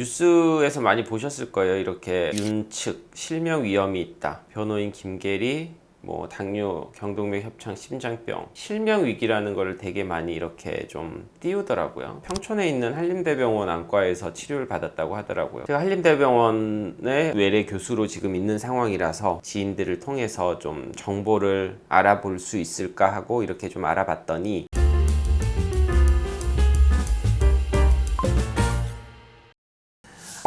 뉴스에서 많이 보셨을 거예요. 이렇게 윤측 실명 위험이 있다. 변호인 김계리 뭐 당뇨, 경동맥 협착, 심장병, 실명 위기라는 거를 되게 많이 이렇게 좀 띄우더라고요. 평촌에 있는 한림대병원 안과에서 치료를 받았다고 하더라고요. 제가 한림대병원의 외래 교수로 지금 있는 상황이라서 지인들을 통해서 좀 정보를 알아볼 수 있을까 하고 이렇게 좀 알아봤더니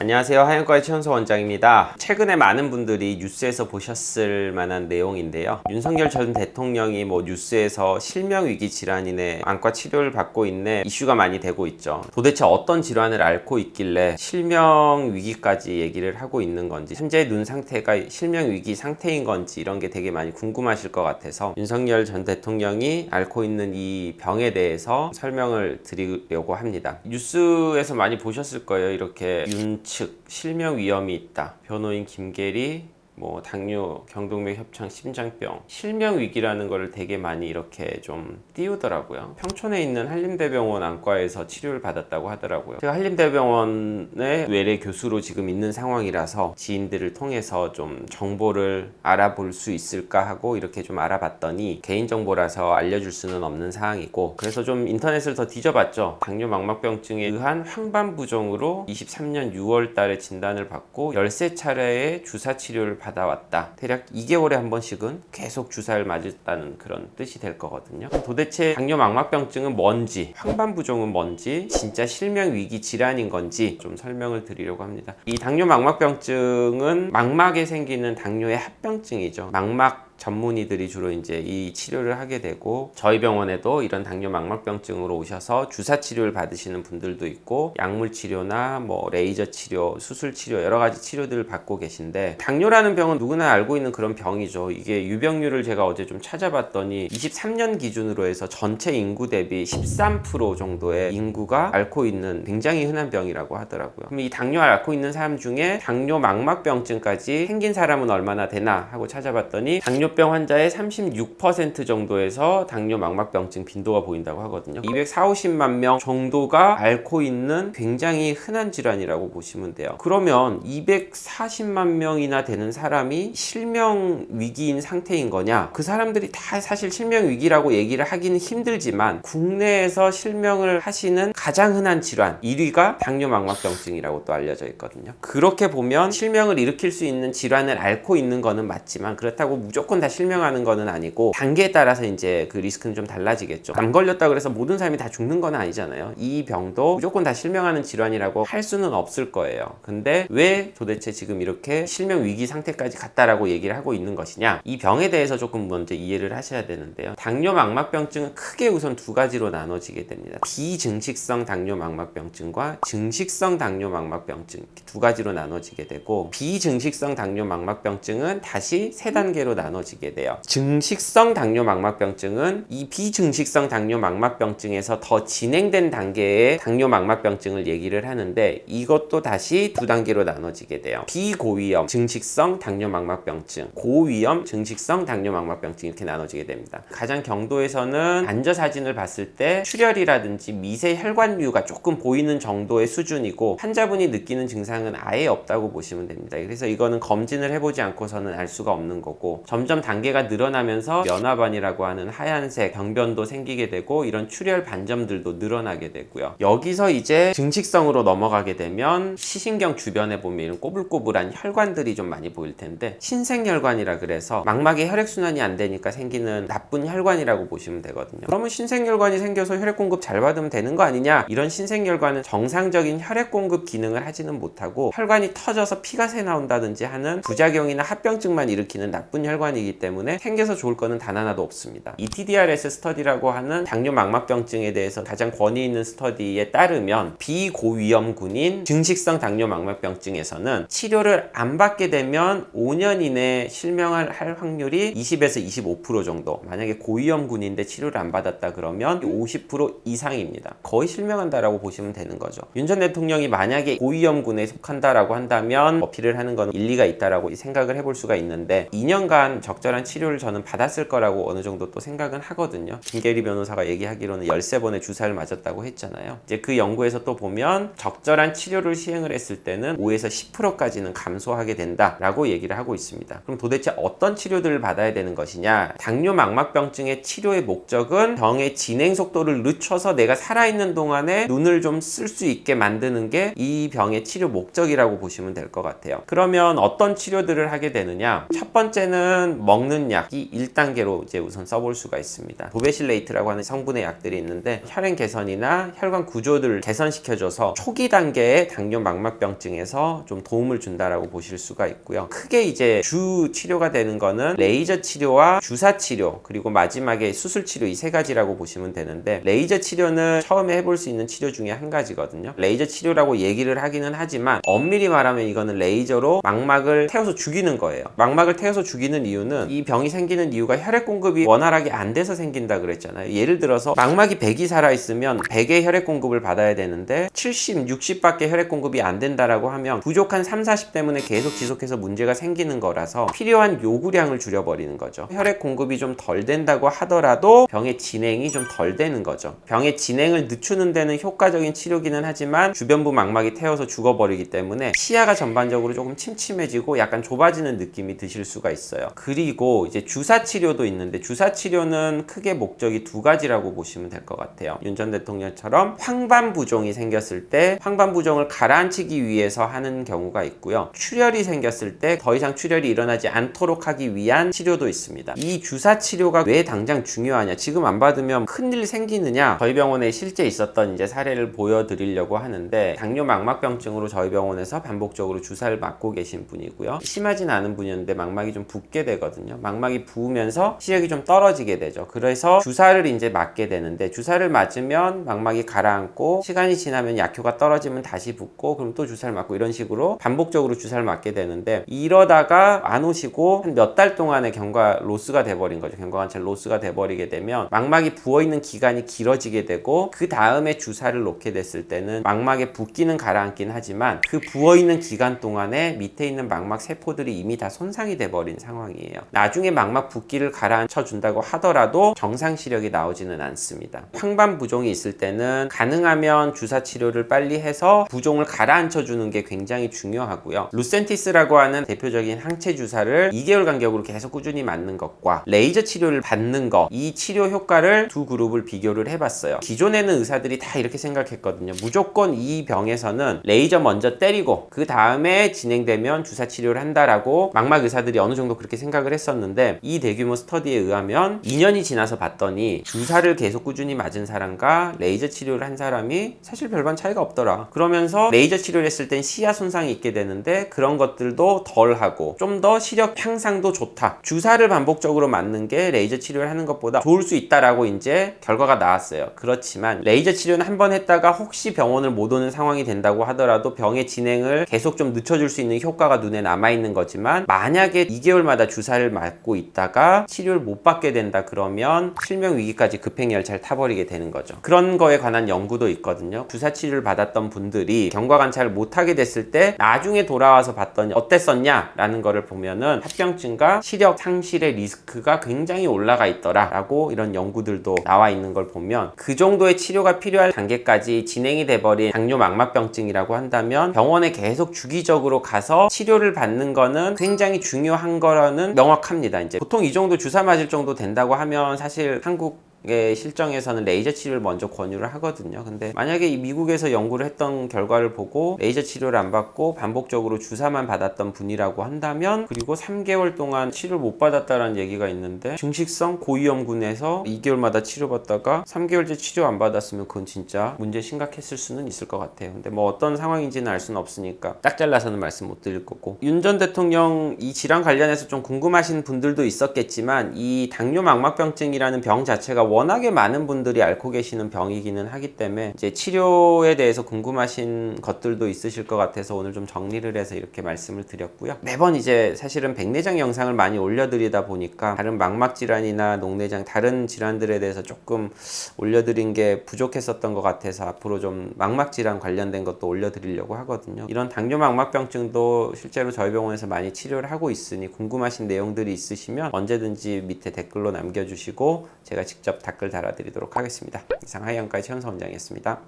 안녕하세요. 하얀과의 최현서 원장입니다. 최근에 많은 분들이 뉴스에서 보셨을 만한 내용인데요. 윤석열 전 대통령이 뭐 뉴스에서 실명위기 질환인의 안과 치료를 받고 있네 이슈가 많이 되고 있죠. 도대체 어떤 질환을 앓고 있길래 실명위기까지 얘기를 하고 있는 건지, 현재 눈 상태가 실명위기 상태인 건지 이런 게 되게 많이 궁금하실 것 같아서 윤석열 전 대통령이 앓고 있는 이 병에 대해서 설명을 드리려고 합니다. 뉴스에서 많이 보셨을 거예요. 이렇게 윤측 실명 위험이 있다. 변호인 김계리 뭐 당뇨, 경동맥 협착, 심장병, 실명 위기라는 거를 되게 많이 이렇게 좀 띄우더라고요. 평촌에 있는 한림대병원 안과에서 치료를 받았다고 하더라고요. 제가 한림대병원의 외래 교수로 지금 있는 상황이라서 지인들을 통해서 좀 정보를 알아볼 수 있을까 하고 이렇게 좀 알아봤더니 개인 정보라서 알려줄 수는 없는 사항이고 그래서 좀 인터넷을 더 뒤져봤죠. 당뇨 망막병증에 의한 황반부종으로 23년 6월 달에 진단을 받고 13차례의 주사 치료를 받 아왔다. 대략 2개월에 한 번씩은 계속 주사를 맞았다는 그런 뜻이 될 거거든요. 도대체 당뇨 망막병증은 뭔지, 황반부종은 뭔지, 진짜 실명 위기 질환인 건지 좀 설명을 드리려고 합니다. 이 당뇨 망막병증은 망막에 생기는 당뇨의 합병증이죠. 망막 전문의들이 주로 이제 이 치료를 하게 되고 저희 병원에도 이런 당뇨 망막병증으로 오셔서 주사 치료를 받으시는 분들도 있고 약물 치료나 뭐 레이저 치료, 수술 치료 여러 가지 치료들을 받고 계신데 당뇨라는 병은 누구나 알고 있는 그런 병이죠. 이게 유병률을 제가 어제 좀 찾아봤더니 23년 기준으로 해서 전체 인구 대비 13% 정도의 인구가 앓고 있는 굉장히 흔한 병이라고 하더라고요. 그럼 이 당뇨를 앓고 있는 사람 중에 당뇨 망막병증까지 생긴 사람은 얼마나 되나 하고 찾아봤더니 당뇨 당뇨병 환자의 36% 정도에서 당뇨 망막병증 빈도가 보인다고 하거든요. 240, 50만 명 정도가 앓고 있는 굉장히 흔한 질환이라고 보시면 돼요. 그러면 240만 명이나 되는 사람이 실명 위기인 상태인 거냐? 그 사람들이 다 사실 실명 위기라고 얘기를 하기는 힘들지만 국내에서 실명을 하시는 가장 흔한 질환 1위가 당뇨 망막병증이라고 또 알려져 있거든요. 그렇게 보면 실명을 일으킬 수 있는 질환을 앓고 있는 거는 맞지만 그렇다고 무조건 다 실명하는 거는 아니고 단계에 따라서 이제 그 리스크는 좀 달라지겠죠. 암 걸렸다 그래서 모든 사람이 다 죽는 건 아니잖아요. 이 병도 무조건 다 실명하는 질환이라고 할 수는 없을 거예요. 근데 왜 도대체 지금 이렇게 실명 위기 상태까지 갔다라고 얘기를 하고 있는 것이냐? 이 병에 대해서 조금 먼저 이해를 하셔야 되는데요. 당뇨 망막병증은 크게 우선 두 가지로 나눠지게 됩니다. 비증식성 당뇨 망막병증과 증식성 당뇨 망막병증 두 가지로 나눠지게 되고 비증식성 당뇨 망막병증은 다시 세 단계로 나눠지게 돼요. 증식성 당뇨 망막병증은 이 비증식성 당뇨 망막병증에서 더 진행된 단계의 당뇨 망막병증을 얘기를 하는데 이것도 다시 두 단계로 나눠지게 돼요. 비고위험 증식성 당뇨 망막병증, 고위험 증식성 당뇨 망막병증 이렇게 나눠지게 됩니다. 가장 경도에서는 앉아 사진을 봤을 때 출혈이라든지 미세 혈관 류가 조금 보이는 정도의 수준이고 환자분이 느끼는 증상은 아예 없다고 보시면 됩니다. 그래서 이거는 검진을 해보지 않고서는 알 수가 없는 거고 점점 단계가 늘어나면서 연화반이라고 하는 하얀색 병변도 생기게 되고 이런 출혈 반점들도 늘어나게 되고요. 여기서 이제 증식성으로 넘어가게 되면 시신경 주변에 보면 이런 꼬불꼬불한 혈관들이 좀 많이 보일 텐데 신생혈관이라 그래서 망막에 혈액순환이 안 되니까 생기는 나쁜 혈관이라고 보시면 되거든요. 그러면 신생혈관이 생겨서 혈액 공급 잘 받으면 되는 거 아니냐? 이런 신생혈관은 정상적인 혈액 공급 기능을 하지는 못하고 혈관이 터져서 피가 새 나온다든지 하는 부작용이나 합병증만 일으키는 나쁜 혈관이기 때문에 생겨서 좋을 거는 단 하나도 없습니다. ETDRS 스터디라고 하는 당뇨 망막병증에 대해서 가장 권위 있는 스터디에 따르면 비고위험군인 증식성 당뇨 망막병증에서는 치료를 안 받게 되면 5년 이내에 실명할 할 확률이 20에서 25% 정도. 만약에 고위험군인데 치료를 안 받았다 그러면 50% 이상입니다. 거의 실명한다라고 보시면 되는 거죠. 윤 전 대통령이 만약에 고위험군에 속한다라고 한다면 어필을 하는 건 일리가 있다라고 생각을 해볼 수가 있는데 2년간 적절한 치료를 저는 받았을 거라고 어느 정도 또 생각은 하거든요. 김계리 변호사가 얘기하기로는 13번의 주사를 맞았다고 했잖아요. 이제 그 연구에서 또 보면 적절한 치료를 시행을 했을 때는 5에서 10%까지는 감소하게 된다라고 얘기를 하고 있습니다. 그럼 도대체 어떤 치료들을 받아야 되는 것이냐? 당뇨 망막병증의 치료의 목적은 병의 진행 속도를 늦춰서 내가 살아있는 동안에 눈을 좀 쓸 수 있게 만드는 게 이 병의 치료 목적이라고 보시면 될 것 같아요. 그러면 어떤 치료들을 하게 되느냐? 첫 번째는 먹는 약이 1단계로 이제 우선 써볼 수가 있습니다. 도베실레이트라고 하는 성분의 약들이 있는데 혈행 개선이나 혈관 구조들을 개선시켜줘서 초기 단계의 당뇨 망막병증에서 좀 도움을 준다라고 보실 수가 있고요. 크게 이제 주 치료가 되는 거는 레이저 치료와 주사 치료 그리고 마지막에 수술 치료 이 세 가지라고 보시면 되는데 레이저 치료는 처음에 해볼 수 있는 치료 중에 한 가지거든요. 레이저 치료라고 얘기를 하기는 하지만 엄밀히 말하면 이거는 레이저로 망막을 태워서 죽이는 거예요. 망막을 태워서 죽이는 이유는 이 병이 생기는 이유가 혈액 공급이 원활하게 안 돼서 생긴다 그랬잖아요. 예를 들어서 망막이 100이 살아 있으면 100의 혈액 공급을 받아야 되는데 70, 60밖에 혈액 공급이 안 된다라고 하면 부족한 3, 40 때문에 계속 지속해서 문제가 생기는 거라서 필요한 요구량을 줄여버리는 거죠. 혈액 공급이 좀 덜 된다고 하더라도 병의 진행이 좀 덜 되는 거죠. 병의 진행을 늦추는 데는 효과적인 치료기는 하지만 주변부 망막이 태워서 죽어버리기 때문에 시야가 전반적으로 조금 침침해지고 약간 좁아지는 느낌이 드실 수가 있어요. 그리고 이제 주사 치료도 있는데 주사 치료는 크게 목적이 두 가지라고 보시면 될 것 같아요. 윤 전 대통령처럼 황반 부종이 생겼을 때 황반 부종을 가라앉히기 위해서 하는 경우가 있고요. 출혈이 생겼을 때 더 이상 출혈이 일어나지 않도록 하기 위한 치료도 있습니다. 이 주사 치료가 왜 당장 중요하냐? 지금 안 받으면 큰일 생기느냐? 저희 병원에 실제 있었던 이제 사례를 보여드리려고 하는데 당뇨 망막병증으로 저희 병원에서 반복적으로 주사를 맞고 계신 분이고요. 심하진 않은 분이었는데 망막이 좀 붓게 되거든요. 망막이 부으면서 시력이 좀 떨어지게 되죠. 그래서 주사를 이제 맞게 되는데 주사를 맞으면 망막이 가라앉고 시간이 지나면 약효가 떨어지면 다시 붓고 그럼 또 주사를 맞고 이런 식으로 반복적으로 주사를 맞게 되는데 이러다가 안 오시고 한 몇 달 동안의 경과 로스가 돼버린 거죠. 경과관찰 로스가 돼버리게 되면 망막이 부어 있는 기간이 길어지게 되고 그 다음에 주사를 놓게 됐을 때는 망막의 붓기는 가라앉긴 하지만 그 부어 있는 기간 동안에 밑에 있는 망막 세포들이 이미 다 손상이 돼버린 상황이에요. 나중에 망막 붓기를 가라앉혀 준다고 하더라도 정상 시력이 나오지는 않습니다. 황반 부종이 있을 때는 가능하면 주사 치료를 빨리 해서 부종을 가라앉혀 주는 게 굉장히 중요하고요. 루센티스라고 하는 대표적인 항체 주사를 2개월 간격으로 계속 꾸준히 맞는 것과 레이저 치료를 받는 것, 이 치료 효과를 두 그룹을 비교를 해봤어요. 기존에는 의사들이 다 이렇게 생각했거든요. 무조건 이 병에서는 레이저 먼저 때리고 그 다음에 진행되면 주사 치료를 한다라고 망막 의사들이 어느 정도 그렇게 생각을 했었는데 이 대규모 스터디에 의하면 2년이 지나서 봤더니 주사를 계속 꾸준히 맞은 사람과 레이저 치료를 한 사람이 사실 별반 차이가 없더라. 그러면서 레이저 치료를 했을 땐 시야 손상이 있게 되는데 그런 것들도 덜 하고 좀 더 시력 향상도 좋다. 주사를 반복적으로 맞는 게 레이저 치료를 하는 것보다 좋을 수 있다라고 이제 결과가 나왔어요. 그렇지만 레이저 치료는 한 번 했다가 혹시 병원을 못 오는 상황이 된다고 하더라도 병의 진행을 계속 좀 늦춰줄 수 있는 효과가 눈에 남아 있는 거지만 만약에 2개월마다 주사를 맞고 있다가 치료를 못 받게 된다 그러면 실명 위기까지 급행열차를 타버리게 되는 거죠. 그런 거에 관한 연구도 있거든요. 주사 치료를 받았던 분들이 경과 관찰을 못 하게 됐을 때 나중에 돌아와서 봤더니 어땠었냐 라는 거를 보면은 합병증과 시력 상실의 리스크가 굉장히 올라가 있더라 라고 이런 연구들도 나와 있는 걸 보면 그 정도의 치료가 필요 할 단계까지 진행이 돼버린 당뇨 망막병증이라고 한다면 병원에 계속 주기적으로 가서 치료를 받는 거는 굉장히 중요한 거라는 명확합니다. 이제 보통 이 정도 주사 맞을 정도 된다고 하면 사실 한국 의 실정에서는 레이저 치료를 먼저 권유를 하거든요. 근데 만약에 이 미국에서 연구를 했던 결과를 보고 레이저 치료를 안 받고 반복적으로 주사만 받았던 분이라고 한다면 그리고 3개월 동안 치료를 못 받았다는 얘기가 있는데 증식성 고위험군에서 2개월마다 치료받다가 3개월째 치료 안 받았으면 그건 진짜 문제 심각했을 수는 있을 것 같아요. 근데 뭐 어떤 상황인지는 알 수는 없으니까 딱 잘라서는 말씀 못 드릴 거고 윤 전 대통령 이 질환 관련해서 좀 궁금하신 분들도 있었겠지만 이 당뇨 망막병증이라는 병 자체가 워낙에 많은 분들이 앓고 계시는 병이기는 하기 때문에 이제 치료에 대해서 궁금하신 것들도 있으실 것 같아서 오늘 좀 정리를 해서 이렇게 말씀을 드렸고요. 매번 이제 사실은 백내장 영상을 많이 올려드리다 보니까 다른 망막 질환이나 녹내장 다른 질환들에 대해서 조금 올려드린 게 부족했었던 것 같아서 앞으로 좀 망막 질환 관련된 것도 올려드리려고 하거든요. 이런 당뇨 망막병증도 실제로 저희 병원에서 많이 치료를 하고 있으니 궁금하신 내용들이 있으시면 언제든지 밑에 댓글로 남겨주시고 제가 직접 댓글 달아드리도록 하겠습니다. 이상 하이안과 최현서 원장이었습니다.